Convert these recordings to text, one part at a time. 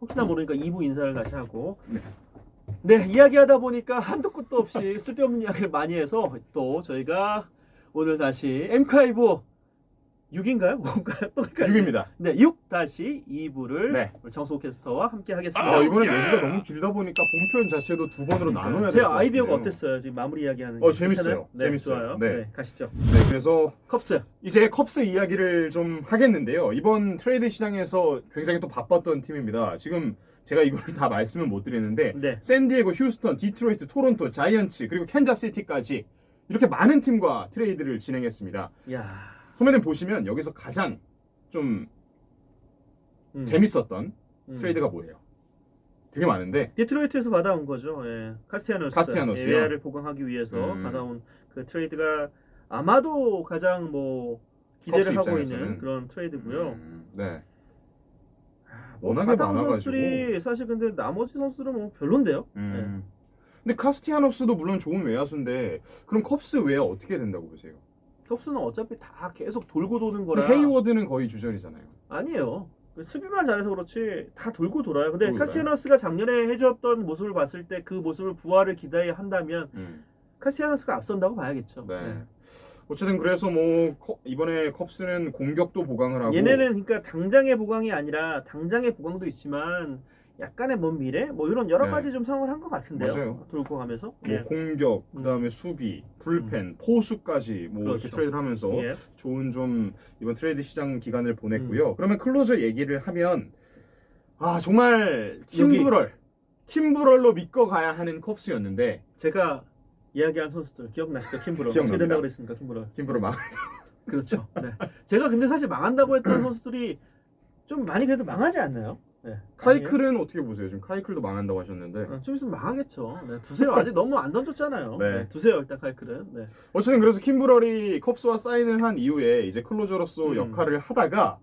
혹시나 모르니까 2부 인사를 다시 하고 네. 네 이야기하다 보니까 한도 끝도 없이 쓸데없는 이야기를 많이 해서 또 저희가 오늘 다시 엠카이브 6인가요? 5인가요? 또 헷갈려요. 6입니다. 네, 6 다시 2부를 네. 정수호 캐스터와 함께 하겠습니다. 아, 이번에 얘기가 너무 길다 보니까 본편 자체도 두 번으로 나눠야 제 될것 아이디어가 같아요. 어땠어요? 지금 마무리 이야기하는 어, 게 재밌어요. 괜찮아요? 네, 재밌어요. 좋아요. 네. 네. 가시죠. 네, 그래서 컵스. 이제 컵스 이야기를 좀 하겠는데요. 이번 트레이드 시장에서 굉장히 또 바빴던 팀입니다. 지금 제가 이걸 다 말씀을 못 드리는데 네. 샌디에고, 휴스턴, 디트로이트, 토론토, 자이언츠 그리고 캔자시티까지 이렇게 많은 팀과 트레이드를 진행했습니다. 야. 소매님 보시면 여기서 가장 좀 음. 재밌었던 음. 트레이드가 뭐예요? 되게 많은데 디트로이트에서 받아온 거죠. 예. 카스티아노스. 카스티아노스요? 에리아를 보강하기 위해서 음. 받아온 그 트레이드가 아마도 가장 뭐 기대를 하고 입장에서는. 있는 그런 트레이드고요. 음, 네. 뭐 워낙에 받아온 많아가지고. 선수들이 사실 근데 나머지 선수들은 뭐 별론데요. 음. 근데 카스티아노스도 물론 좋은 외야수인데 그럼 컵스 외야 어떻게 된다고 보세요? 톱스는 어차피 다 계속 돌고 도는 거라. 헤이워드는 거의 주전이잖아요. 아니에요. 그 수비만 잘해서 그렇지 다 돌고 돌아요. 근데 돌고 카스티아노스가 작년에 해줬던 모습을 봤을 때 그 모습을 부활을 기대해 한다면 음. 카스티아노스가 앞선다고 봐야겠죠. 네. 네. 어쨌든 그래서 뭐 컵- 이번에 컵스는 공격도 보강을 하고 얘네는 그러니까 당장의 보강이 아니라 당장의 보강도 있지만 약간의 먼 미래 뭐 이런 여러 네. 가지 좀 상황을 한 것 같은데요. 맞아요. 돌고 가면서. 뭐 예. 공격, 그다음에 수비, 불펜, 포수까지 뭐 그렇죠. 이렇게 트레이드를 하면서 예. 좋은 좀 이번 트레이드 시장 기간을 음. 보냈고요. 그러면 클로저 얘기를 하면 아 정말 킴브럴, 킴브럴로 믿고 가야 하는 컵스였는데 제가 이야기한 선수들 기억나시죠? 킴브로. 기억납니다. 어떻게 된다고 그랬습니까? 킴브로. 킴브럴 막 그렇죠. 네. 제가 근데 사실 망한다고 했던 선수들이 좀 많이 그래도 망하지 않나요? 네. 카이클은 어떻게 보세요? 지금 카이클도 망한다고 하셨는데 어, 좀 있으면 망하겠죠. 네, 두세요. 아직 너무 안 던졌잖아요. 네. 네. 두세요 일단 카이클은. 네. 어쨌든 그래서 킴브럴이 컵스와 사인을 한 이후에 이제 클로저로서 음. 역할을 하다가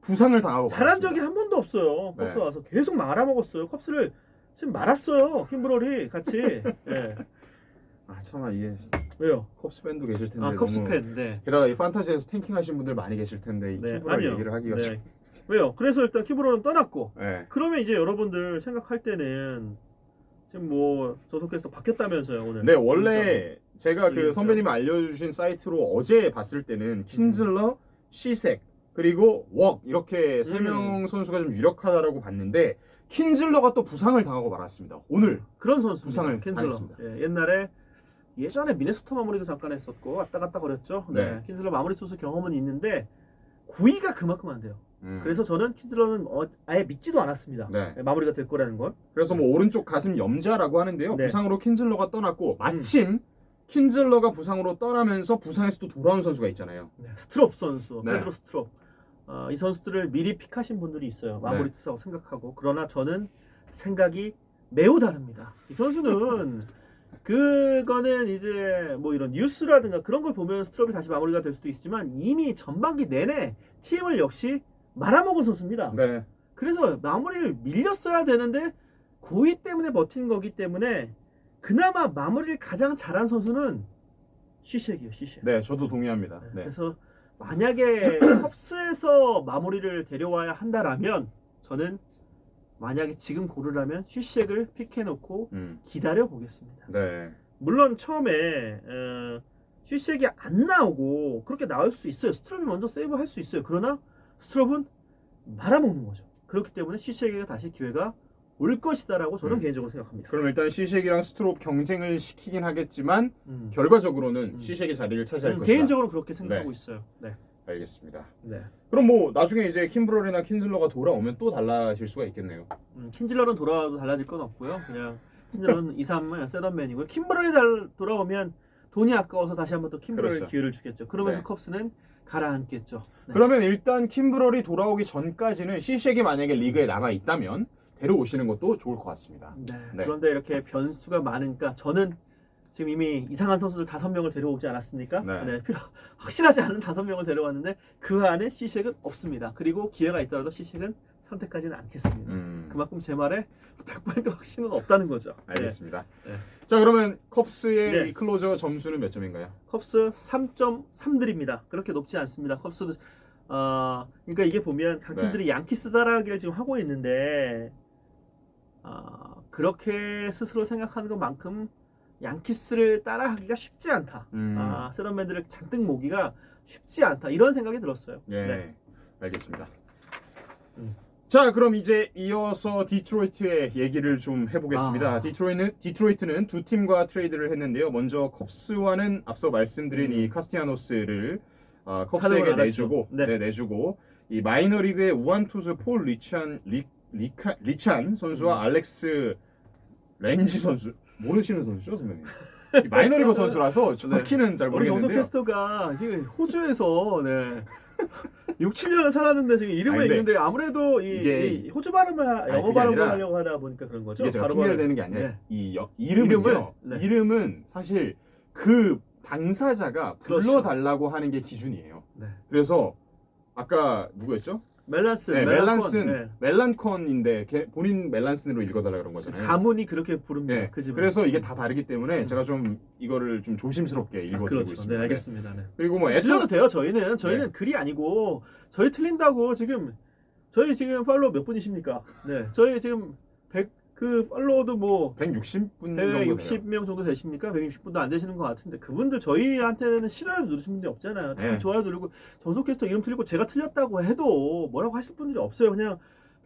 부상을 당하고 잘한 말았습니다. 적이 한 번도 없어요. 네. 컵스 와서 계속 말아먹었어요. 컵스를 지금 말았어요. 킴브럴이 같이. 예. 아 참아 이게 왜요? 컵스 팬도 계실 텐데 아 컵스 너무- 팬. 네. 게다가 이 판타지에서 탱킹 하신 분들 많이 계실 텐데 이 네. 킴브럴 아니요. 얘기를 하기가 네. 좀 왜요? 그래서 일단 킴브럴은 떠났고 네. 그러면 이제 여러분들 생각할 때는 지금 뭐 저속해서 바뀌었다면서요 오늘. 네 원래 제가 그 그러니까요. 선배님이 알려주신 사이트로 어제 봤을 때는 킨즐러, 시색 그리고 웍 이렇게 세 음. 명 선수가 좀 유력하다라고 봤는데 킨즐러가 또 부상을 당하고 말았습니다. 오늘 그런 선수 부상을. 당했습니다. 예, 옛날에 예전에 미네소타 마무리도 잠깐 했었고 왔다 갔다 거렸죠. 네. 네. 킨슬러 마무리 투수 경험은 있는데 구위가 그만큼 안 돼요. 음. 그래서 저는 킨슬러는 어, 아예 믿지도 않았습니다. 네. 예, 마무리가 될 거라는 걸. 그래서 뭐 오른쪽 가슴 염자라고 하는데요. 네. 음. 부상으로 킨즐러가 떠났고 마침 킨즐러가 부상으로 떠나면서 부상에서 또 돌아온 선수가 있잖아요. 네. 스트롭 선수, 네. 페드로 스트롭. 어, 이 선수들을 미리 픽하신 분들이 있어요. 마무리 네. 투수라고 생각하고 그러나 저는 생각이 매우 다릅니다. 이 선수는 그거는 이제 뭐 이런 뉴스라든가 그런 걸 보면 스트롭이 다시 마무리가 될 수도 있지만 이미 전반기 내내 팀을 역시 말아먹은 선수입니다. 네. 그래서 마무리를 밀렸어야 되는데 9위 때문에 버틴 거기 때문에 그나마 마무리를 가장 잘한 선수는 시sek이요, 시색. 네, 저도 동의합니다. 네. 그래서 만약에 컵스에서 마무리를 데려와야 한다라면 저는 만약에 지금 고르라면 쉬색을 픽해놓고 음. 기다려 보겠습니다. 네. 물론 처음에 어, 쉬색이 안 나오고 그렇게 나올 수 있어요. 스트롭이 먼저 세이브 할 수 있어요. 그러나 스트롭은 말아먹는 거죠. 그렇기 때문에 쉬색에게 다시 기회가 올 것이다라고 저는 음. 개인적으로 생각합니다. 그럼 일단 시sek이랑 스트롭 경쟁을 시키긴 하겠지만 음. 결과적으로는 음. 시sek이 자리를 차지할 음, 것이다. 개인적으로 그렇게 생각하고 있어요. 네. 알겠습니다. 네. 그럼 뭐 나중에 이제 킴브럴이나 킨즐러가 돌아오면 또 달라질 수가 있겠네요. 음, 킨즐러는 돌아와도 달라질 건 없고요. 그냥 킨즐러는 2, 3 세던맨이고요. 킴브럴이 달, 돌아오면 돈이 아까워서 다시 한번 또 킴브럴 그렇죠. 기회를 주겠죠. 그러면서 네. 컵스는 가라앉겠죠. 네. 그러면 일단 킴브럴이 돌아오기 전까지는 시sek이 만약에 리그에 남아 있다면 데려오시는 것도 좋을 것 같습니다. 네. 네. 그런데 이렇게 변수가 많으니까 저는 지금 이미 이상한 선수들 다섯 명을 데려오지 않았습니까? 네. 필요 확실하지 않은 다섯 명을 데려왔는데 그 안에 시sek은 없습니다. 그리고 기회가 있더라도 시sek은 선택하지는 않겠습니다. 음, 그만큼 제 말에 100% 확신은 없다는 거죠. 네. 알겠습니다. 네. 자 그러면 컵스의 네. 이 클로저 점수는 몇 점인가요? 컵스 3.3 드립니다. 그렇게 높지 않습니다. 컵스도 어 그러니까 이게 보면 강 팀들이 네. 양키스 따라하기를 지금 하고 있는데 아, 그렇게 스스로 생각하는 것만큼 양키스를 따라하기가 쉽지 않다. 음. 아, 세런맨들을 잔뜩 모기가 쉽지 않다. 이런 생각이 들었어요. 예, 네. 알겠습니다. 음. 자, 그럼 이제 이어서 디트로이트의 얘기를 좀 해보겠습니다. 아. 디트로이트는, 디트로이트는 두 팀과 트레이드를 했는데요. 먼저 컵스와는 앞서 말씀드린 음. 이 카스티아노스를 어, 카드를 컵스에게. 내주고, 네. 네. 내주고 이 마이너리그의 우한 투수 폴 리찬 리, 리카, 리찬 선수와 음. 알렉스 렌지 선수 모르시는 선수죠, 선배님? 이 마이너리그 선수라서 정확히는 잘 우리 정석 모르겠는데요. 캐스터가 지금 호주에서 네. 6, 7년을 살았는데 지금 이름을 아니, 근데 읽는데 아무래도 이, 이게- 이 호주 발음을 하- 아니, 영어 그게 발음을 아니라 하려고 하다 보니까 그런 거죠. 이게 제가 핑계를 대는 게 아니라 네. 이 여, 이름은요. 이름을? 네. 이름은 사실 그 당사자가 그렇죠. 불러달라고 하는 게 기준이에요. 네. 그래서 아까 누구였죠? 멜란슨, 네, 멜란콘, 멜란슨, 네. 멜란콘인데 걔 본인 멜란슨으로 읽어달라 그런 거잖아요. 가문이 그렇게 부릅니다. 네, 그 집은. 그래서 이게 다 다르기 때문에 음. 제가 좀 이거를 좀 조심스럽게 아, 읽어드리고 그렇죠. 있습니다. 네, 알겠습니다. 네. 그리고 뭐 틀려도 애틀 돼요. 저희는 저희는 글이 아니고 저희 틀린다고 지금 저희 지금 팔로워 몇 분이십니까? 네, 저희 지금 100 그 팔로워도 뭐 160분 정도 돼요. 160명 정도 되십니까? 160분도 안 되시는 것 같은데 그분들 저희한테는 싫어요 누르신 분들이 없잖아요. 다 네. 좋아요 누르고 정석 캐스터 이름 틀리고 제가 틀렸다고 해도 뭐라고 하실 분들이 없어요. 그냥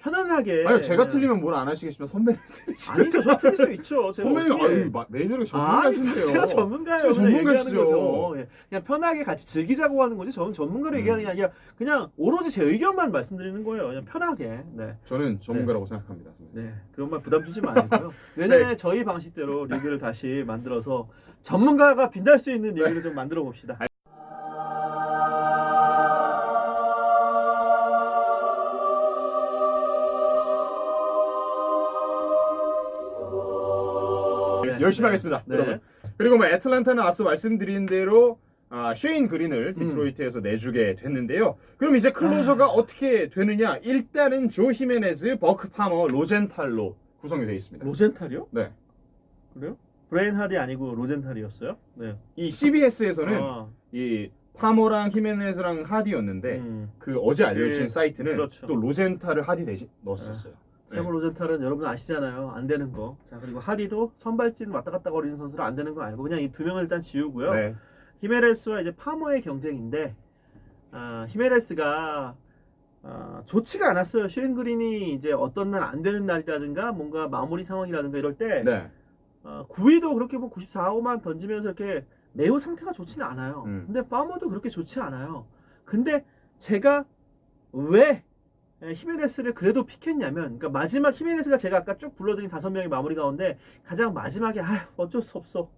편안하게. 아니 제가 그냥- 틀리면 뭘 안 하시겠지만 선배님 틀리시면 아니죠. 저 틀릴 수 있죠. 제가 선배님 어떻게- 아유 마- 아니, 전문가신데요. 제가 전문가예요. 제가 그냥 얘기하는 전문가시죠. 거죠. 예. 그냥 편하게 같이 즐기자고 하는 거지. 저는 전문가로 음. 얘기하는 게 아니라 그냥 오로지 제 의견만 말씀드리는 거예요. 그냥 편하게. 네. 저는 전문가라고 생각합니다. 선배님. 네. 그런 말 부담 주지 마시고요. 내년에 네. 저희 방식대로 리그를 다시 만들어서 전문가가 빛날 수 있는 리그를 좀 만들어 봅시다. 알겠습니다. 열심히 하겠습니다, 네. 여러분. 그리고 뭐 애틀란타는 앞서 말씀드린 대로 아, 쉐인 그린을 디트로이트에서 내주게 됐는데요. 그럼 이제 클로저가 어떻게 되느냐? 일단은 조 히메네즈, 버크 파머, 로젠탈로 구성이 되어 있습니다. 로젠탈이요? 네. 그래요? 브레인 할이 아니고 로젠탈이었어요? 네. 이 CBS에서는 아, 이 파머랑 히메네즈랑 하디였는데 음. 그 어제 알려주신 그, 사이트는 그렇죠. 또 로젠탈을 하디 대신 넣었었어요. 트레버 로젠탈은 여러분 아시잖아요. 안 되는 거. 자 그리고 하디도 선발진 왔다 갔다 거리는 선수로 안 되는 거 알고 그냥 이 두 명을 일단 지우고요. 네. 히메레스와 이제 파머의 경쟁인데 아, 히메레스가 아, 좋지가 않았어요. 쉐인 그린이 이제 어떤 날 안 되는 날이라든가 뭔가 마무리 상황이라든가 이럴 때 네. 어, 9위도 그렇게 뭐 94호만 던지면서 이렇게 매우 상태가 좋지는 않아요. 음. 근데 파머도 그렇게 좋지 않아요. 근데 제가 왜 에, 히메네스를 그래도 픽했냐면, 그러니까 마지막 히메네스가 제가 아까 쭉 불러드린 다섯 명의 마무리 가운데 가장 마지막에 아 어쩔 수 없어.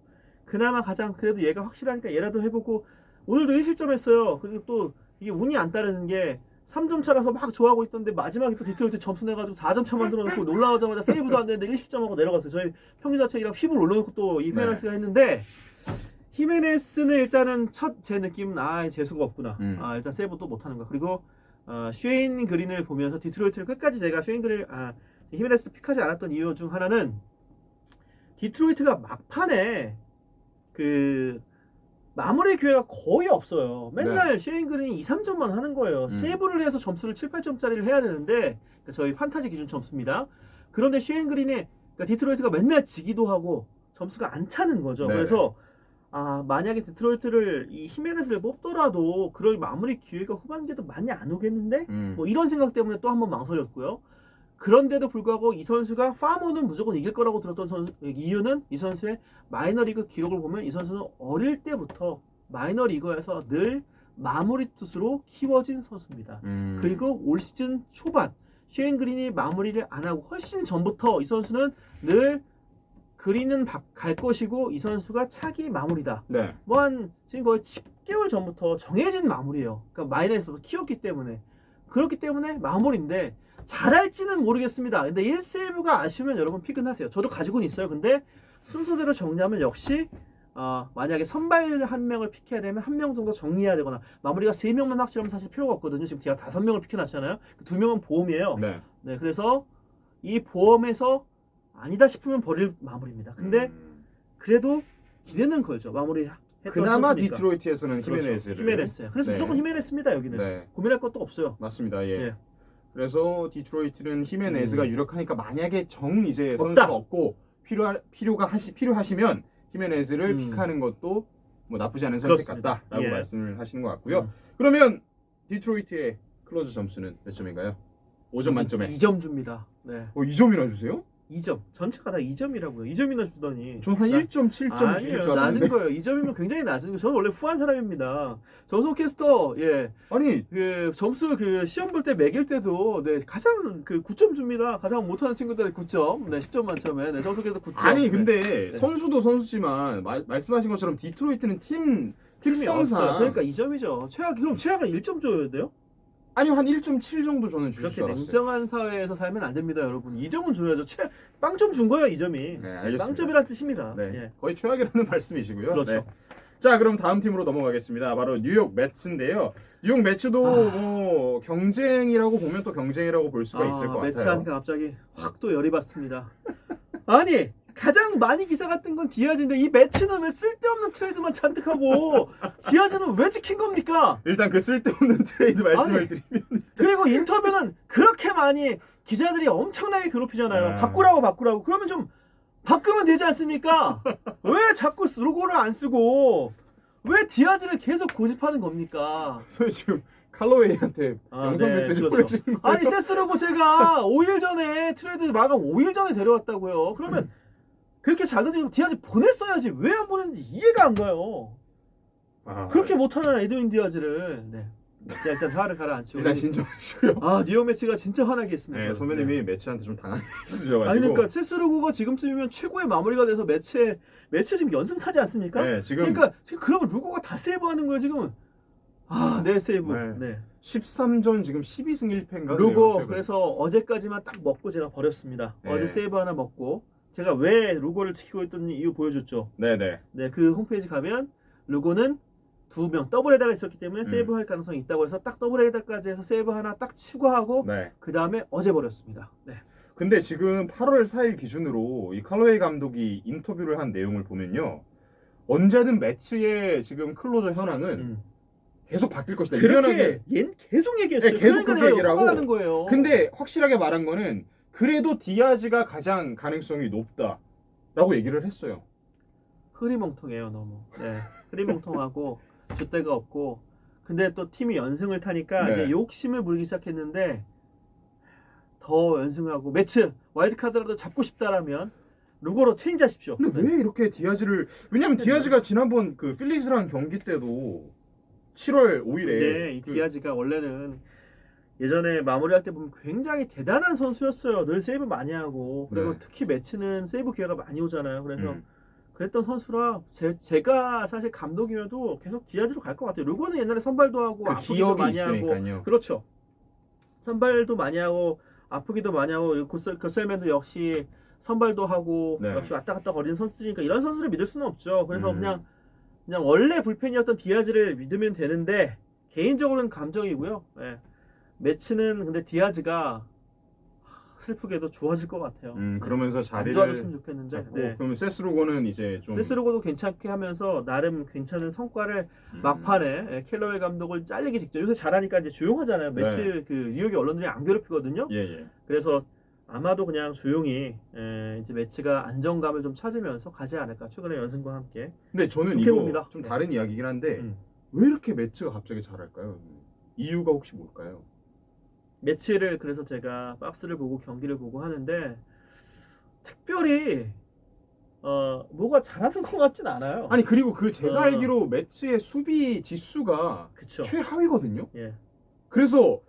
그나마 가장 그래도 얘가 확실하니까 얘라도 해보고 오늘도 1실점 했어요. 그리고 또 이게 운이 안 따르는 게 3점 차라서 막 좋아하고 있던데 마지막에 또 디트로이트 점수 내가지고 4점 차 만들어 놓고 놀라오자마자 세이브도 안 되는데 1실점하고 내려갔어요. 저희 평균 자책이랑 휘블 올려놓고 또이 히메네스가 했는데 히메네스는 일단은 첫 제 느낌은 아 재수가 없구나. 음. 아 일단 세이브 또 못하는 거. 그리고 어, 쉐인 그린을 보면서 디트로이트를 끝까지 제가 쉐인 그린 아 히메네스 픽하지 않았던 이유 중 하나는 디트로이트가 막판에 그 마무리 기회가 거의 없어요. 맨날 쉐인 그린이 2, 3점만 하는 거예요. 음. 세이브를 해서 점수를 7, 8점짜리를 해야 되는데 그러니까 저희 판타지 기준 점수입니다. 그런데 쉐인 그린이 그러니까 디트로이트가 맨날 지기도 하고 점수가 안 차는 거죠. 네. 그래서 아 만약에 디트로이트를 이 히메네스를 뽑더라도 그럴 마무리 기회가 후반기에도 많이 안 오겠는데 음. 뭐 이런 생각 때문에 또 한 번 망설였고요. 그런데도 불구하고 이 선수가 파머는 무조건 이길 거라고 들었던 선수, 이유는 이 선수의 마이너리그 기록을 보면 이 선수는 어릴 때부터 마이너리그에서 늘 마무리 투수로 키워진 선수입니다. 음. 그리고 올 시즌 초반 쉐인 그린이 마무리를 안 하고 훨씬 전부터 이 선수는 늘 그린은 바- 갈 것이고 이 선수가 차기 마무리다. 네. 뭐 한 지금 거의 10개월 전부터 정해진 마무리예요. 그러니까 마이너에서 키웠기 때문에 그렇기 때문에 마무리인데 잘할지는 모르겠습니다. 근데 1세이브가 아쉬우면 여러분 피근하세요. 저도 가지고는 있어요. 근데 순서대로 정리하면 역시 어, 만약에 선발 한 명을 픽해야 되면 한 명 정도 정리해야 되거나 마무리가 세 명만 확실하면 사실 필요가 없거든요. 지금 제가 다섯 명을 픽해놨잖아요. 그두 명은 보험이에요. 네. 네, 그래서 이 보험에서 아니다 싶으면 버릴 마무리입니다. 근데 음. 그래도 기대는 걸죠. 마무리 그나마 선수니까. 디트로이트에서는 그렇죠. 히메네즈를 히메네스예요. 그래서 네. 무조건 히메네스입니다 여기는 네. 고민할 것도 없어요. 맞습니다. 예. 예. 그래서 디트로이트는 히메네즈가 음. 유력하니까 만약에 정 이제 없다. 선수가 없고 필요 필요가 하시 필요하시면 히메네즈를 음. 픽하는 것도 뭐 나쁘지 않은 선택 그렇습니다. 같다라고 예. 말씀을 하시는 것 같고요. 음. 그러면 디트로이트의 클로즈 점수는 몇 점인가요? 5점 만점에. 2점 줍니다. 네. 어, 2점이나 주세요? 2점. 전체가 다 2점이라고요. 2점이나 주더니. 전한 나- 1.7점 주실 아니에요. 줄 알았는데. 낮은 거예요. 2점이면 굉장히 낮은 거. 저는 원래 후한 사람입니다. 정성 캐스터, 예. 아니 그 점수 그 시험 볼 때 매길 때도 네 가장 그 9점 줍니다. 가장 못하는 친구들 9점. 네 10점 만점에 네 정성 캐스터 9점. 아니 네. 근데 네. 선수도 선수지만 마- 말씀하신 것처럼 디트로이트는 팀 팀이 없어요. 특성상 그러니까 2점이죠. 최악 그럼 최악은 1점 줘야 돼요? 아니 한 1.7 정도 저는 주실 그렇게 줄 알았어요. 냉정한 사회에서 살면 안 됩니다, 여러분. 2점은 줘야죠. 최 빵점 준 거예요, 2점이. 네, 알겠습니다. 빵점이란 뜻입니다. 네, 예. 거의 최악이라는 말씀이시고요. 그렇죠. 네. 자, 그럼 다음 팀으로 넘어가겠습니다. 바로 뉴욕 매츠인데요. 뉴욕 매츠도 아. 뭐 경쟁이라고 보면 또 경쟁이라고 볼 수가 있을 것 매치 같아요. 하니까 갑자기 확 또 열이 받습니다. 아니 가장 많이 기사가 뜬건 디아즈인데 이 매치는 왜 쓸데없는 트레이드만 잔뜩 하고 디아즈는 왜 지킨 겁니까? 일단 그 쓸데없는 트레이드 말씀을 아니. 드리면 그리고 인터뷰는 그렇게 많이 기자들이 엄청나게 괴롭히잖아요. 네. 바꾸라고 바꾸라고. 그러면 좀 바꾸면 되지 않습니까? 왜 자꾸 로고를 안 쓰고 왜 디아즈를 계속 고집하는 겁니까? 소위 지금 칼로웨이한테 아, 영상 네, 메시지 그렇죠. 보내주는 거예요. 아니 세스로고 제가 5일 전에 트레이드 마감 5일 전에 데려왔다고요. 그러면 그렇게 잘 던지고 디아즈 보냈어야지 왜 안 보냈는지 이해가 안 가요. 아, 그렇게 못하는 에드윈 디아즈를 네. 자, 일단 화를 가라앉히고 일단 진정하시고요. 아 뉴욕 매치가 진짜 화나게 했습니다. 네, 선배님이 매치한테 좀 당하게 있으셔가지고. 아니 그러니까 세스로고가 지금쯤이면 최고의 마무리가 돼서 매체 매체 지금 연승 타지 않습니까? 네, 지금 그러니까 지금 그러면 루고가 다 세이브하는 거예요 지금. 아 네 세이브. 네. 네. 13전 지금 12승 1패인가 루고 그래서 어제까지만 딱 먹고 제가 버렸습니다. 네. 어제 세이브 하나 먹고 제가 왜 루고를 지키고 있던 이유 보여줬죠. 네네. 네, 그 홈페이지 가면 루고는 두 명 더블 헤다가 있었기 때문에 음. 세이브 할 가능성이 있다고 해서 딱 더블 헤다까지 해서 세이브 하나 딱 추가하고 네. 그 다음에 어제 버렸습니다. 네. 근데 지금 8월 4일 기준으로 이 칼로웨이 감독이 인터뷰를 한 내용을 보면요. 언제든 매치의 지금 클로저 현황은 음. 계속 바뀔 것이다. 그렇게. 얜 계속 얘기했어요. 네, 계속 그러니까 그렇게 내가 얘기를 하고. 거예요. 근데 확실하게 말한 거는 그래도 디아즈가 가장 가능성이 높다라고 얘기를 했어요. 흐리멍텅해요 너무. 네, 흐리멍텅하고 줏대가 없고. 근데 또 팀이 연승을 타니까 네. 이제 욕심을 부리기 시작했는데 더 연승하고 매치 와일드 카드라도 잡고 싶다라면 루고로 체인지하십시오. 근데 네. 왜 이렇게 디아즈를 왜냐면 디아즈가 지난번 그 필리즈랑 경기 때도 7월 5일에 네, 이 디아즈가 원래는 예전에 마무리할 때 보면 굉장히 대단한 선수였어요. 늘 세이브 많이 하고 그리고 네. 특히 매치는 세이브 기회가 많이 오잖아요. 그래서 음. 그랬던 선수라 제, 제가 사실 감독이어도 계속 디아즈로 갈 것 같아요. 루고는 옛날에 선발도 하고 그 아프기도 많이 하고 있으니까요. 그렇죠. 선발도 많이 하고 아프기도 많이 하고 고셀, 고셀맨도 역시 선발도 하고 네. 역시 왔다 갔다 거리는 선수들이니까 이런 선수를 믿을 수는 없죠. 그래서 음. 그냥 그냥 원래 불펜이었던 디아즈를 믿으면 되는데 개인적으로는 감정이고요. 예. 매치는 근데 디아즈가 슬프게도 좋아질 것 같아요. 음, 그러면서 안 자리를 좋아졌으면 좋겠는데. 잡고 네. 그러면 세스로고는 이제 좀 세스로고도 괜찮게 하면서 나름 괜찮은 성과를 음. 막판에 예, 켈러웨이 감독을 잘리기 직전 요새 잘하니까 이제 조용하잖아요. 매치 네. 그 뉴욕의 언론들이 안 괴롭히거든요. 예, 예. 그래서 아마도 그냥 조용히 에, 이제 매치가 안정감을 좀 찾으면서 가지 않을까. 최근에 연승과 함께. 근데 저는 좋게 이거 봅니다. 좀 네. 다른 이야기긴 한데 음. 왜 이렇게 매치가 갑자기 잘할까요? 이유가 혹시 뭘까요? 매치를 그래서 제가 박스를 보고 경기를 보고 하는데 특별히 어 뭐가 잘하는 것 같진 않아요. 아니 그리고 그 제가 어. 알기로 매치의 수비 지수가 그쵸. 최하위거든요. 예. 그래서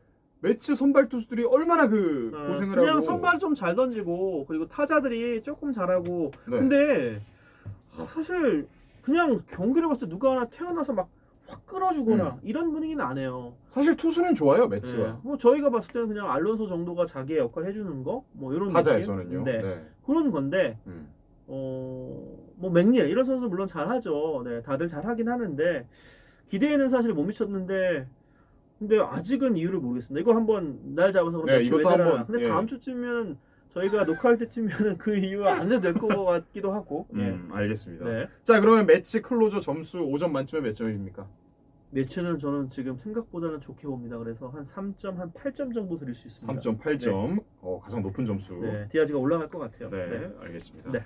매치 선발 투수들이 얼마나 그 어, 고생을 그냥 하고 선발 좀 잘 던지고 그리고 타자들이 조금 잘하고 네. 근데 아, 사실 그냥 경기를 봤을 때 누가 하나 태어나서 막 확 끌어주거나 음. 이런 분위기는 안 해요. 사실 투수는 좋아요 예. 매치가 뭐 저희가 봤을 때는 그냥 알론소 정도가 자기의 역할 해주는 거 뭐 이런 타자에서는요. 네. 네. 그런 건데 음. 어뭐 맥닐 이런 선수 물론 잘하죠. 네 다들 잘하긴 하는데 기대에는 사실 못 미쳤는데 근데 아직은 이유를 모르겠습니다. 이거 한번 날 잡아서 그럼 네, 이것도. 한번, 근데 예. 다음 주쯤이면 저희가 녹화할 때쯤이면 그 이유 안 해도 될 것 같기도 하고. 네. 음, 알겠습니다. 네. 자 그러면 매치 클로저 점수 5점 만점에 몇 점입니까? 매치는 저는 지금 생각보다는 좋게 봅니다. 그래서 한 3점 한 8점 정도 드릴 수 있습니다. 3.8점. 어, 가장 높은 점수. 네, 디아즈가 올라갈 것 같아요. 네, 네. 알겠습니다. 네.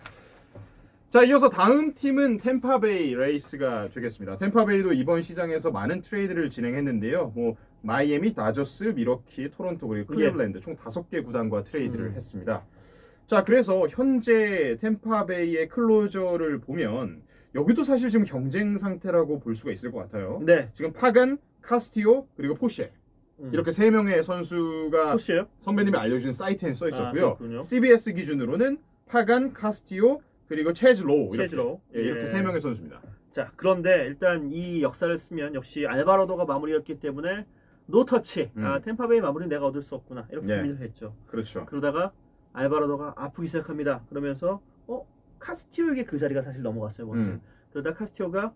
자, 이어서 다음 팀은 템파베이 레이스가 되겠습니다. 템파베이도 이번 시장에서 많은 트레이드를 진행했는데요. 뭐 마이애미, 다저스, 미러키, 토론토 그리고 클리블랜드 총 다섯 개 구단과 트레이드를 음. 했습니다. 자, 그래서 현재 템파베이의 클로저를 보면 여기도 사실 지금 경쟁 상태라고 볼 수가 있을 것 같아요. 네. 지금 파간, 카스티오 그리고 포쉐 음. 이렇게 세 명의 선수가 코시예요? 선배님이 알려준 사이트에 써 아, 있었고요. 그렇군요. CBS 기준으로는 파간, 카스티오 그리고 체즈로우 이렇게, 체즈로우. 예, 이렇게 예. 세 명의 선수입니다. 자, 그런데 일단 이 역사를 쓰면 역시 알바로도가 마무리였기 때문에 노터치. 음. 아, 템파베이 마무리 내가 얻을 수 없구나. 이렇게 네. 고민을 했죠. 그렇죠. 그러다가 알바로도가 아프기 시작합니다. 그러면서 어 카스티오에게 그 자리가 사실 넘어갔어요 먼저. 음. 그러다 카스티오가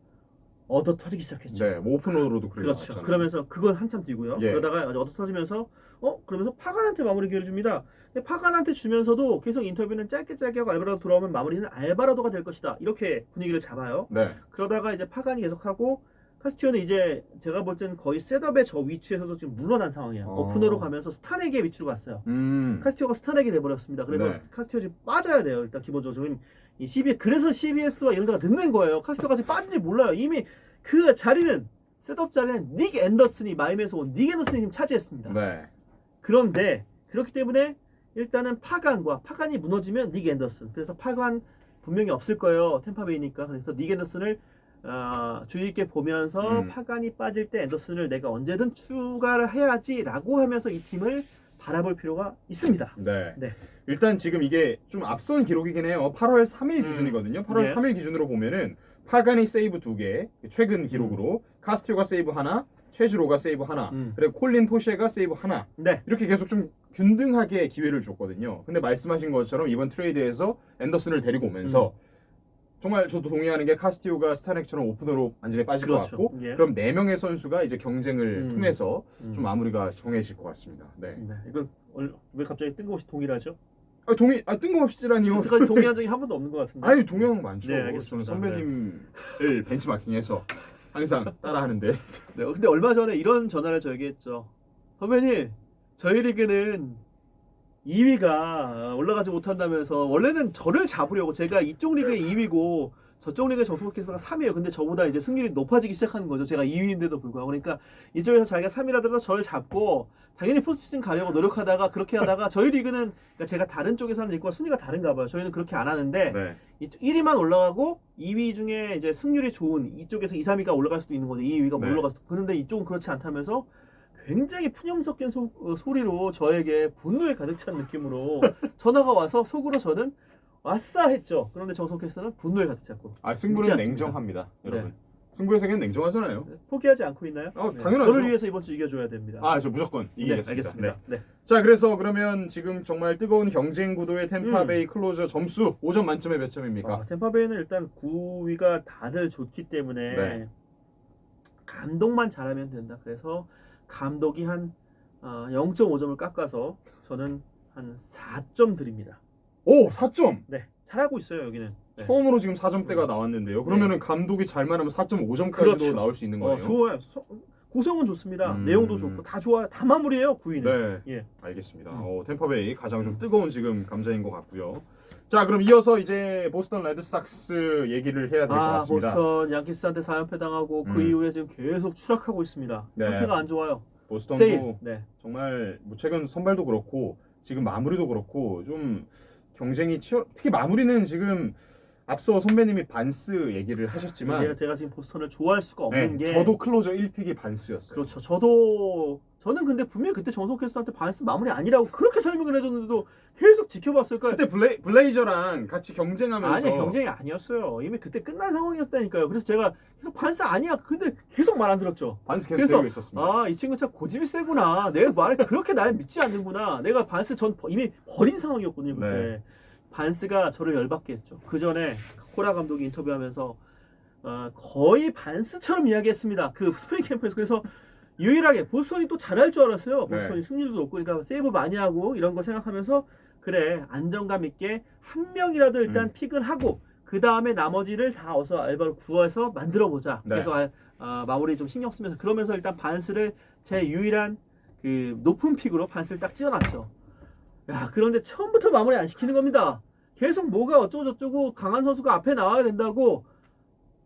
얻어 터지기 시작했죠. 네, 뭐 오픈로드도 그렇게 그렇죠. 그러면서 그건 한참 뛰고요. 예. 그러다가 얻어 터지면서 어 그러면서 파간한테 마무리 기회를 줍니다. 근데 파간한테 주면서도 계속 인터뷰는 짧게 짧게 하고 알바라도 돌아오면 마무리는 알바라도가 될 것이다. 이렇게 분위기를 잡아요. 네, 그러다가 이제 파간이 계속하고 카스티오는 이제 제가 볼 때는 거의 셋업의 저 위치에서도 지금 물러난 상황이에요. 어. 오픈으로 가면서 스타넥의 위치로 갔어요. 음, 카스티오가 스타넥이 돼버렸습니다. 그래서 네. 카스티오 지금 빠져야 돼요. 일단 기본적으로 지금 이 CBS 그래서 CBS와 이런 데가 늦는 거예요. 카스티오가 지금 빠진지 몰라요. 이미 그 자리는 셋업 자리는 닉 앤더슨이 마임에서 온 닉 앤더슨이 지금 차지했습니다. 네, 그런데 그렇기 때문에 일단은 파간과 파간이 무너지면 닉 앤더슨. 그래서 파간 분명히 없을 거예요. 템파베이니까. 그래서 닉 앤더슨을 어, 주의 있게 보면서 음. 파간이 빠질 때 앤더슨을 내가 언제든 추가를 해야지라고 하면서 이 팀을 바라볼 필요가 있습니다. 네. 네. 일단 지금 이게 좀 앞선 기록이긴 해요. 8월 3일 음. 기준이거든요. 8월 예. 3일 기준으로 보면은 파간이 세이브 두 개, 최근 기록으로 카스티오가 세이브 하나, 최즈로가 세이브 하나, 음. 그리고 콜린 포쉐가 세이브 하나. 네. 이렇게 계속 좀 균등하게 기회를 줬거든요. 근데 말씀하신 것처럼 이번 트레이드에서 앤더슨을 데리고 오면서 음. 정말 저도 동의하는 게 카스티오가 스타넥처럼 오픈으로 완전히 빠질 그렇죠. 것 같고 예. 그럼 네 명의 선수가 이제 경쟁을 음. 통해서 음. 좀 마무리가 정해질 것 같습니다. 네. 네. 이건 얼- 왜 갑자기 뜬금없이 동의하죠? 아 동의 아 뜬금없이라니요. 여태까지 동의한 적이 한 번도 없는 것 같은데. 동의한 거 많죠. 네, 알겠습니다. 저는 선배님을 벤치마킹해서 항상 따라하는데 네, 근데 얼마 전에 이런 전화를 저에게 했죠. 선배님, 저희 리그는 2위가 올라가지 못한다면서 원래는 저를 잡으려고 제가 이쪽 리그의 2위고 저쪽 리그의 정수국에서가 3위예요. 근데 저보다 이제 승률이 높아지기 시작하는 거죠. 제가 2위인데도 불구하고 그러니까 이쪽에서 자기가 3위라더라도 저를 잡고 당연히 포스트시즌 가려고 노력하다가 그렇게 하다가 저희 리그는 그러니까 제가 다른 쪽에서 하는 리그와 순위가 다른가 봐요. 저희는 그렇게 안 하는데 네. 이쪽 1위만 올라가고 2위 중에 이제 승률이 좋은 이쪽에서 2, 3위가 올라갈 수도 있는 거죠. 2, 2위가 못 네. 올라갈 수도. 그런데 이쪽은 그렇지 않다면서 굉장히 푸념 섞인 소, 어, 소리로 저에게 분노에 가득 찬 느낌으로 전화가 와서 속으로 저는 왔싸 했죠. 그런데 정석해서는 분노에 가득 찼고 아 승부는 않습니다. 냉정합니다, 여러분. 네. 승부의 세계는 냉정하잖아요. 포기하지 않고 있나요? 어, 당연하죠. 저를 위해서 이번 주 이겨줘야 됩니다. 아, 저 무조건 네, 이기겠습니다. 알겠습니다. 네. 자, 그래서 그러면 지금 정말 뜨거운 경쟁 구도의 템파베이 클로저 점수 5점 만점에 몇 점입니까? 아, 템파베이는 일단 9위가 다들 좋기 때문에 네. 감독만 잘하면 된다. 그래서 감독이 한 어, 0.5점을 깎아서 저는 한 4점 드립니다. 오, 4점. 네, 잘하고 있어요 여기는. 네. 처음으로 지금 4점대가 나왔는데요. 그러면은 감독이 잘만 하면 4.5점까지도 그렇죠. 나올 수 있는 어, 거예요. 좋아요. 소- 구성은 좋습니다. 음. 내용도 좋고 다 좋아요. 다 마무리예요 9위는. 네. 예. 알겠습니다. 음. 어, 템파베이 가장 좀 뜨거운 지금 감자인 것 같고요. 자, 그럼 이어서 이제 보스턴 레드삭스 얘기를 해야 될 것 아 같습니다. 보스턴 양키스한테 4연패 당하고 그 음. 이후에 지금 계속 추락하고 있습니다. 네. 상태가 안 좋아요. 보스턴도 세일. 네. 정말 뭐 최근 선발도 그렇고 지금 마무리도 그렇고 좀 경쟁이 치열. 특히 마무리는 지금 앞서 선배님이 반스 얘기를 하셨지만 제가, 제가 지금 보스턴을 좋아할 수가 없는 네, 게 저도 클로저 1픽이 반스였어요. 그렇죠. 저도 저는 근데 분명히 그때 정석 캐스터한테 반스 마무리 아니라고 그렇게 설명을 해줬는데도 계속 지켜봤을 거예요. 그때 블레, 블레이저랑 같이 경쟁하면서 아니 경쟁이 아니었어요. 이미 그때 끝난 상황이었다니까요. 그래서 제가 계속 반스 아니야. 근데 계속 말 안 들었죠. 반스 계속 그래서 되고 있었습니다. 아 이 친구 참 고집이 세구나. 내가 말을 그렇게 나를 믿지 않는구나. 내가 반스 전 버- 이미 버린 상황이었거든요 그때. 네. 반스가 저를 열받게 했죠. 그 전에 코라 감독이 인터뷰하면서 어, 거의 반스처럼 이야기했습니다. 그 스프링 캠프에서 그래서 유일하게 보스턴이 또 잘할 줄 알았어요. 네. 보스턴이 승률도 높고 그러니까 세이브 많이 하고 이런 거 생각하면서 그래 안정감 있게 한 명이라도 일단 음. 픽을 하고 그 다음에 나머지를 다 어서 알바로 구해서 만들어 보자. 네. 그래서 알, 아, 마무리 좀 신경 쓰면서 그러면서 일단 반스를 제 유일한 그 높은 픽으로 반스를 딱 찍어놨죠. 야 그런데 처음부터 마무리 안 시키는 겁니다. 계속 뭐가 어쩌고 저쩌고 강한 선수가 앞에 나와야 된다고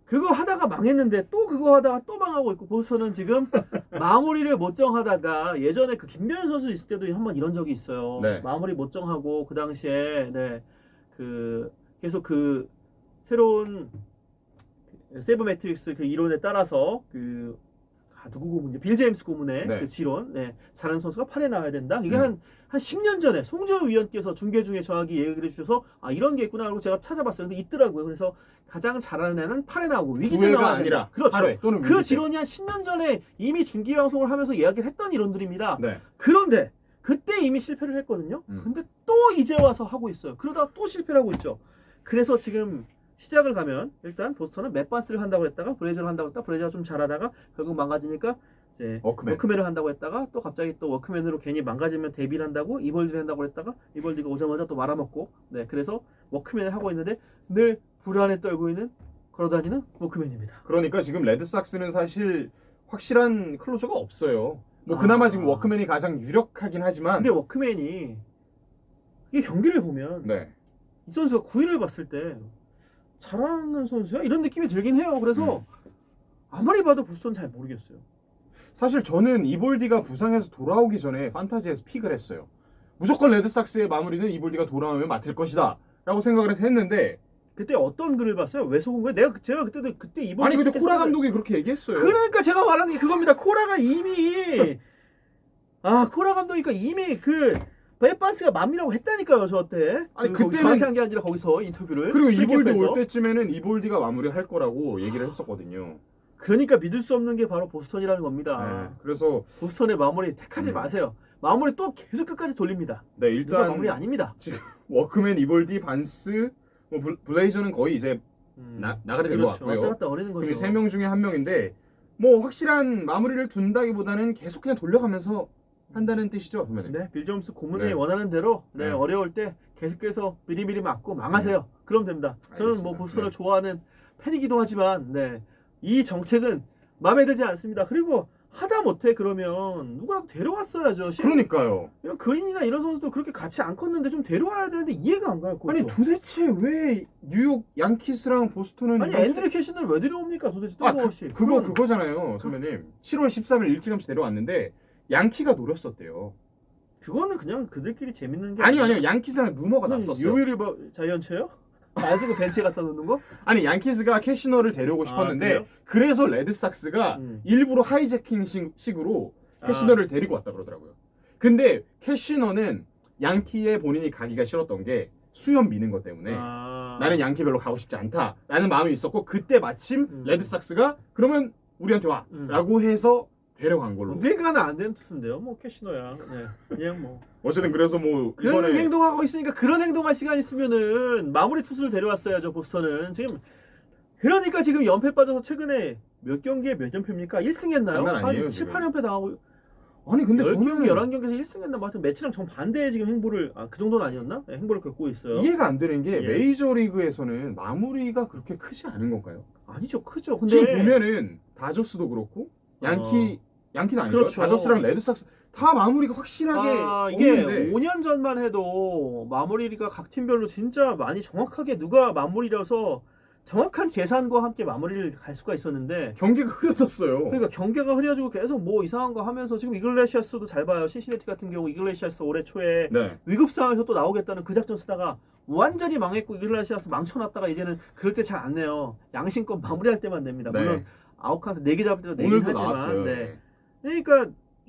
그거 하다가 망했는데 또 그거 하다가 또 망하고 있고 보스턴은 지금 마무리를 못 정하다가 예전에 그 김병현 선수 있을 때도 한 번 이런 적이 있어요. 네. 마무리 못 정하고 그 당시에 네 그 계속 그 새로운 그 세브 매트릭스 그 이론에 따라서 그 아, 누구 고문이죠? 빌 제임스 고문의 네. 그 지론, 네, 잘하는 선수가 팔에 나와야 된다. 이게 음. 한, 한 10년 전에 송재호 위원께서 중계 중에 저에게 얘기를 해주셔서 아 이런 게 있구나 하고 제가 찾아봤어요. 근데 있더라고요. 그래서 가장 잘하는 애는 팔에 나오고 위기 때 구회가 나와야 아니라. 그렇죠. 또는 그. 지론이 한 10년 전에 이미 중계 방송을 하면서 이야기를 했던 이론들입니다. 네. 그런데 그때 이미 실패를 했거든요. 음. 근데 또 이제 와서 하고 있어요. 그러다가 또 실패를 하고 있죠. 그래서 지금 시작을 가면 일단 보스턴은 맷반스를 한다고 했다가 브레이저를 한다고 했다가 브레이저가 좀 잘하다가 결국 망가지니까 이제 워크맨. 워크맨을 한다고 했다가 또 갑자기 또 워크맨으로 괜히 망가지면 데뷔를 한다고 이볼드를 한다고 했다가 이볼드가 오자마자 또 말아먹고 네 그래서 워크맨을 하고 있는데 늘 불안에 떨고 있는 걸어다니는 워크맨입니다. 그러니까 지금 레드삭스는 사실 확실한 클로저가 없어요. 뭐 아. 그나마 지금 워크맨이 가장 유력하긴 하지만 근데 워크맨이 이게 경기를 보면 네. 이 선수가 9위를 봤을 때 잘하는 선수야 이런 느낌이 들긴 해요. 그래서 아무리 봐도 보스턴 잘 모르겠어요. 사실 저는 이볼디가 부상해서 돌아오기 전에 판타지에서 픽을 했어요. 무조건 레드삭스의 마무리는 이볼디가 돌아오면 맡을 것이다. 라고 생각을 했는데 그때 어떤 글을 봤어요? 왜 속은 거예요? 내가 제가 그때도 그때 이번 아니 근데 코라 감독이 그렇게 얘기했어요. 그러니까 제가 말하는 게 그겁니다. 코라가 이미 아 코라 감독이니까 이미 그 베반스가 맘이라고 했다니까요 저한테. 아니, 그 그때는- 저한테 한게 아니라 거기서 인터뷰를. 그리고 이볼디. 올 때쯤에는 이볼디가 마무리할 거라고 얘기를 했었거든요. 그러니까 믿을 수 없는 게 바로 보스턴이라는 겁니다. 네. 그래서 보스턴의 마무리 택하지 음. 마세요. 마무리 또 계속 끝까지 돌립니다. 네 일단 일단 마무리 아닙니다. 워크맨, 이볼디, 반스, 뭐 블- 블레이저는 거의 이제 음. 나- 나가게 된 것 그렇죠. 같고요. 갔다 어리는 거죠. 그세 명 중에 한 명인데 뭐 확실한 마무리를 둔다기보다는 계속 그냥 돌려가면서 한다는 뜻이죠, 선배님. 네, 빌 점스 고문이 네. 원하는 대로 네, 네. 어려울 때 계속해서 미리미리 맞고 망하세요. 그럼 됩니다. 저는 뭐 알겠습니다. 보스턴을 네. 좋아하는 팬이기도 하지만 네, 이 정책은 마음에 들지 않습니다. 그리고 하다 못해 그러면 누구라도 데려왔어야죠. 시- 그러니까요. 이런 그린이나 이런 선수도 그렇게 같이 안 컸는데 좀 데려와야 되는데 이해가 안 가요. 그것도. 아니 도대체 왜 뉴욕 양키스랑 보스턴은 아니 앤드류 캐시는 왜 데려옵니까 도대체 아, 그, 뜬금없이 그거 그건- 그거잖아요, 선배님. 7월 13일 일찌감치 데려왔는데 양키가 노렸었대요. 그거는 그냥 그들끼리 재밌는 게 아니 아니요, 양키스랑 루머가 났었어요. 요일을 봐 자이언츠예요? 안 쓰고 벤치에 갖다 놓는 거? 아니 양키스가 캐시너를 데려오고 아, 싶었는데 그래요? 그래서 레드삭스가 음. 일부러 하이제킹 식- 식으로 캐시너를 데리고 왔다 그러더라고요. 근데 캐시너는 양키에 본인이 가기가 싫었던 게 수염 미는 것 때문에 아. 나는 양키 별로 가고 싶지 않다라는 마음이 있었고 그때 마침 음. 레드삭스가 그러면 우리한테 음. 와라고 해서 데려간 걸로. 뇌가는 안 되는 투수인데요. 뭐 캐시너야. 네. 그냥 뭐 어쨌든 그래서 뭐 그런 이번에 행동하고 있으니까 그런 행동할 시간 있으면은 마무리 투수를 데려왔어야죠. 보스턴은 지금 그러니까 지금 연패 빠져서 최근에 몇 경기에 몇 연패입니까? 1승 했나요? 장난 아니에요, 한 7, 지금. 8연패 당하고 아니 근데 10경기, 저는 11경기에서 1승 했나? 뭐 하여튼 매치랑 정반대의 지금 행보를 아, 그 정도는 아니었나? 네, 행보를 겪고 있어요. 이해가 안 되는 게 예. 메이저 리그에서는 마무리가 그렇게 크지 않은 건가요? 아니죠. 크죠. 근데 어. 지금 보면은 다저스도 그렇고 양키 양키는 아니죠. 그렇죠. 다저스랑 레드삭스 다 마무리가 확실하게 아, 이게 없는데 5년 전만 해도 마무리가 각 팀별로 진짜 많이 정확하게 누가 마무리라서 정확한 계산과 함께 마무리를 갈 수가 있었는데 경기가 흐려졌어요. 그러니까 경계가 흐려지고 계속 뭐 이상한 거 하면서 지금 이글레시아스도 잘 봐요. 시시네티 같은 경우 이글레시아스 올해 초에 네. 위급 상황에서 또 나오겠다는 그 작전 쓰다가 완전히 망했고 이글레시아스 망쳐놨다가 이제는 그럴 때 잘 안 내요. 양심껏 마무리할 때만 냅니다. 네. 물론 아웃카운트 4개 잡을 때도 내긴 오늘도 하지만 나왔어요. 네. 그러니까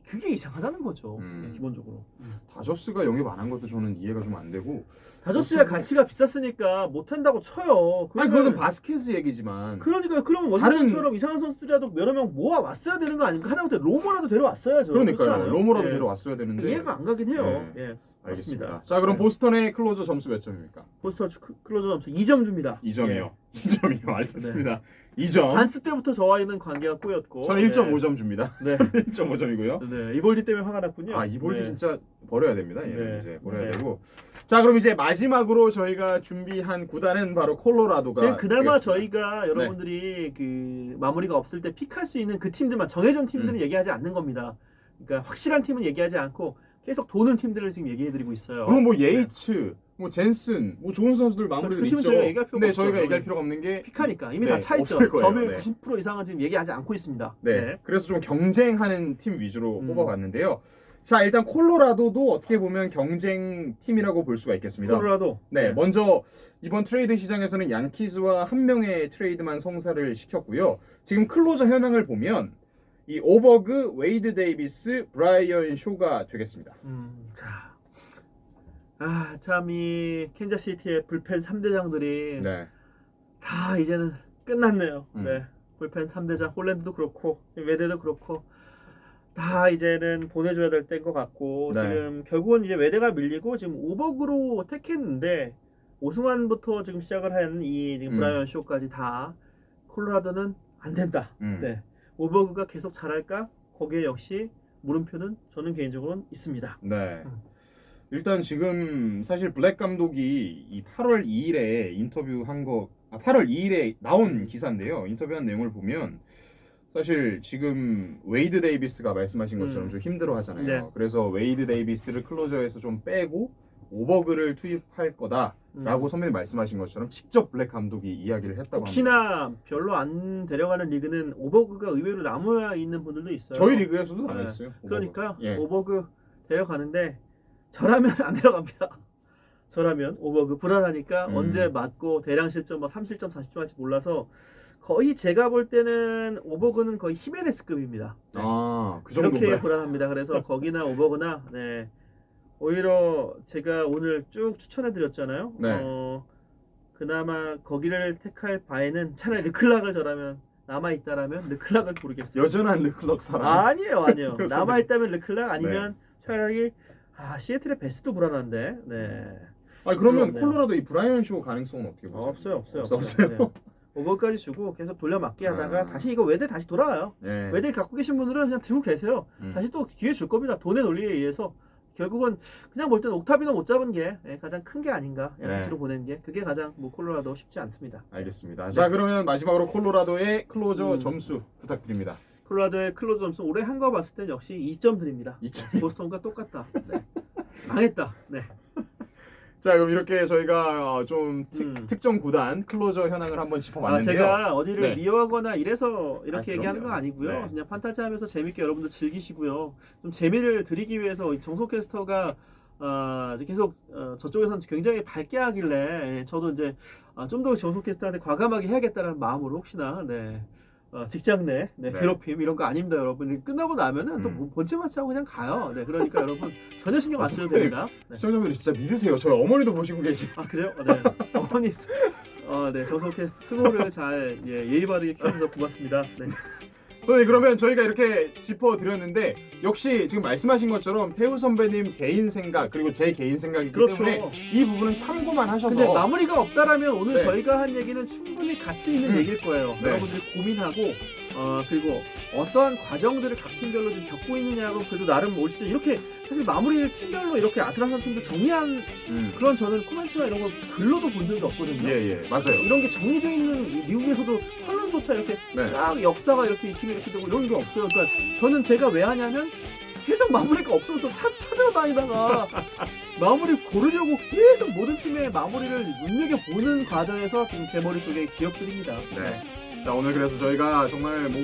그게 이상하다는 거죠. 음. 네, 기본적으로. 다저스가 영입 안 한 것도 저는 이해가 좀 안 되고. 다저스의 가치가 비쌌으니까 못 한다고 쳐요. 아니 그러면- 그거는 바스켓 얘기지만 그러니까 그러면 원정처럼 이상한 선수들이라도 여러 명 모아 왔어야 되는 거 아닙니까? 하다못해 로모라도 데려왔어야죠. 그렇지 그러니까요. 않아요? 로모라도 예. 데려왔어야 되는데 이해가 안 가긴 해요. 네. 예. 알겠습니다. 맞습니다. 자 그럼 네. 보스턴의 클로저 점수 몇 점입니까? 포스터 크- 클로저 점수 2점 줍니다. 2점이요. 2점이요. 네. 알겠습니다. 2점. 반스 때부터 저와는 관계가 꼬였고 저는 1.5점 줍니다. 네. 저는 1.5점이고요. 네. 이볼디 때문에 화가 났군요. 아 이볼드 네. 진짜 버려야 됩니다. 예, 네. 이제 버려야 네. 되고. 자 그럼 이제 마지막으로 저희가 준비한 구단은 바로 콜로라도가. 지금 그나마 되겠습니다. 저희가 여러분들이 그 마무리가 없을 때 픽할 수 있는 그 팀들만 정해진 팀들은 음. 얘기하지 않는 겁니다. 그러니까 확실한 팀은 얘기하지 않고 계속 도는 팀들을 지금 얘기해드리고 있어요. 물론 뭐 예이츠, 뭐 젠슨, 뭐 좋은 선수들 마무리도 그 팀은 있죠. 저희가 얘기할 필요가 근데 없죠. 저희가 얘기할 네. 필요가 없는 게 픽하니까 이미 네, 다 차있죠. 없을 거예요. 점유율 네. 90% 이상은 지금 얘기하지 않고 있습니다. 네. 그래서 좀 경쟁하는 팀 위주로 음. 뽑아봤는데요. 자, 일단 콜로라도도 어떻게 보면 경쟁 팀이라고 볼 수가 있겠습니다. 콜로라도 네, 먼저 이번 트레이드 시장에서는 양키즈와 한 명의 트레이드만 성사를 시켰고요. 지금 클로저 현황을 보면 이 오버그, 웨이드 데이비스, 브라이언 쇼가 되겠습니다. 음, 자. 아, 참 이 캔자시티의 불펜 3대장들이 네. 다 이제는 끝났네요. 음. 네. 불펜 3대장 홀랜드도 그렇고 웨데도 그렇고 다 이제는 보내줘야 될 때인 것 같고 네. 지금 결국은 이제 웨데가 밀리고 지금 오버그로 택했는데 오승환부터 지금 시작을 한 이 지금 음. 브라이언 쇼까지 다 콜로라도는 안 된다. 음. 네. 오버그가 계속 잘할까? 거기에 역시 물음표는 저는 개인적으로는 있습니다. 네. 음. 일단 지금 사실 블랙 감독이 이 8월 2일에 인터뷰한 거, 아, 8월 2일에 나온 기사인데요. 인터뷰한 내용을 보면 사실 지금 웨이드 데이비스가 말씀하신 것처럼 음. 좀 힘들어 하잖아요. 네. 그래서 웨이드 데이비스를 클로저에서 좀 빼고 오버그를 투입할 거다라고 음. 선배님 말씀하신 것처럼 직접 블랙 감독이 이야기를 했다고 합니다. 혹시나 별로 안 데려가는 리그는 오버그가 의외로 남아 있는 분들도 있어요. 저희 리그에서도 네. 남았어요. 오버그. 그러니까 예. 오버그 데려가는데 저라면 안 데려갑니다. 저라면 오버그 불안하니까 음. 언제 맞고 대량 실점 뭐 3실점 40점 할지 몰라서 거의 제가 볼 때는 오버그는 거의 히메네스급입니다. 네. 아, 그 이렇게 정도인가요? 불안합니다. 그래서 거기나 오버거나 네. 오히려 제가 오늘 쭉 추천해 드렸잖아요. 네. 어, 그나마 거기를 택할 바에는 차라리 르클락을 저라면 남아 있다라면 르클락을 고르겠어요. 여전한 르클럭 사람. 아니에요, 아니에요. 선배님. 남아 있다면 르클락 아니면 네. 차라리 아 시애틀의 베스도 불안한데. 네. 아 그러면 그렇네요. 콜로라도 이 브라이언 쇼 가능성은 어떻게 보세요? 없어요, 없어요. 없어, 없어요. 네. 오버까지 주고 계속 돌려막기 하다가 아. 다시 이거 외대 다시 돌아와요. 네. 외대 갖고 계신 분들은 그냥 들고 계세요. 음. 다시 또 기회 줄 겁니다. 돈의 논리에 의해서 결국은 그냥 볼 때는 옥타비노 못 잡은 게 예, 가장 큰 게 아닌가 네. 양시로 보낸 게 그게 가장 뭐 콜로라도 쉽지 않습니다. 알겠습니다. 자 그러면 마지막으로 콜로라도의 클로저 음. 점수 부탁드립니다. 콜로라도의 클로즈 점수 올해 한 거 봤을 땐 역시 2점 드립니다. 2점. 보스턴과 똑같다. 네. 망했다. 네. 자 그럼 이렇게 저희가 어, 좀 특, 음. 특정 구단 클로저 현황을 한번 아, 짚어봤는데요. 제가 어디를 네. 미워하거나 이래서 이렇게 아, 얘기하는 그럼요. 건 아니고요. 네. 그냥 판타지 하면서 재밌게 여러분들 즐기시고요. 좀 재미를 드리기 위해서 이 정석 캐스터가 아, 이제 계속 어, 저쪽에서는 굉장히 밝게 하길래 예, 저도 이제 아, 좀더 정석 캐스터한테 과감하게 해야겠다는 마음으로 혹시나 네. 어, 직장 내 네, 네. 괴롭힘 이런 거 아닙니다, 여러분. 끝나고 나면은 또 음. 본체 마취하고 그냥 가요. 네, 그러니까 여러분 전혀 신경 안 아, 쓰셔도 선생님. 됩니다. 네. 시청자분들 진짜 믿으세요. 저희 어머니도 보시고 계시. 아 그래요? 어, 네. 어머니, 어, 네 정석 캐스트 수고를 잘 예, 예의 바르게 키워주셔서 고맙습니다. 네. 선생님 그러면 저희가 이렇게 짚어드렸는데 역시 지금 말씀하신 것처럼 태우 선배님 개인 생각 그리고 제 개인 생각이기 그렇죠. 때문에 이 부분은 참고만 하셔서 근데 마무리가 없다라면 오늘 네. 저희가 한 얘기는 충분히 가치 있는 음. 얘기일 거예요. 네. 여러분들이 고민하고 어 그리고 어떠한 과정들을 각 팀별로 좀 겪고 있느냐고 그래도 나름 올 시즌 이렇게 사실 마무리를 팀별로 이렇게 아슬아슬한 팀도 정리한 음. 그런 저는 코멘트나 이런 걸 글로도 본 적이 없거든요. 예 예 맞아요. 이런 게 정리되어 있는 이 미국에서도 컬럼조차 이렇게 네. 쫙 역사가 이렇게 이 팀이 이렇게 되고 이런 게 없어요. 그러니까 저는 제가 왜 하냐면 계속 마무리가 없어서 찾, 찾아다니다가 마무리 고르려고 계속 모든 팀의 마무리를 눈여겨보는 과정에서 지금 제 머릿속에 기억들입니다. 네. 자 오늘 그래서 저희가 정말 뭐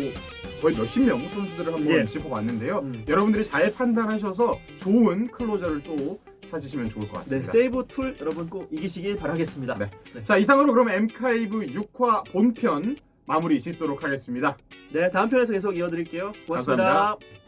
거의 몇십 명 선수들을 한번 예. 짚어봤는데요. 음. 여러분들이 잘 판단하셔서 좋은 클로저를 또 찾으시면 좋을 것 네, 같습니다. 세이브 툴 여러분 꼭 이기시길 바라겠습니다. 네. 자 이상으로 그럼 엠카이브 6화 본편 마무리 짓도록 하겠습니다. 네, 다음 편에서 계속 이어드릴게요. 고맙습니다. 감사합니다.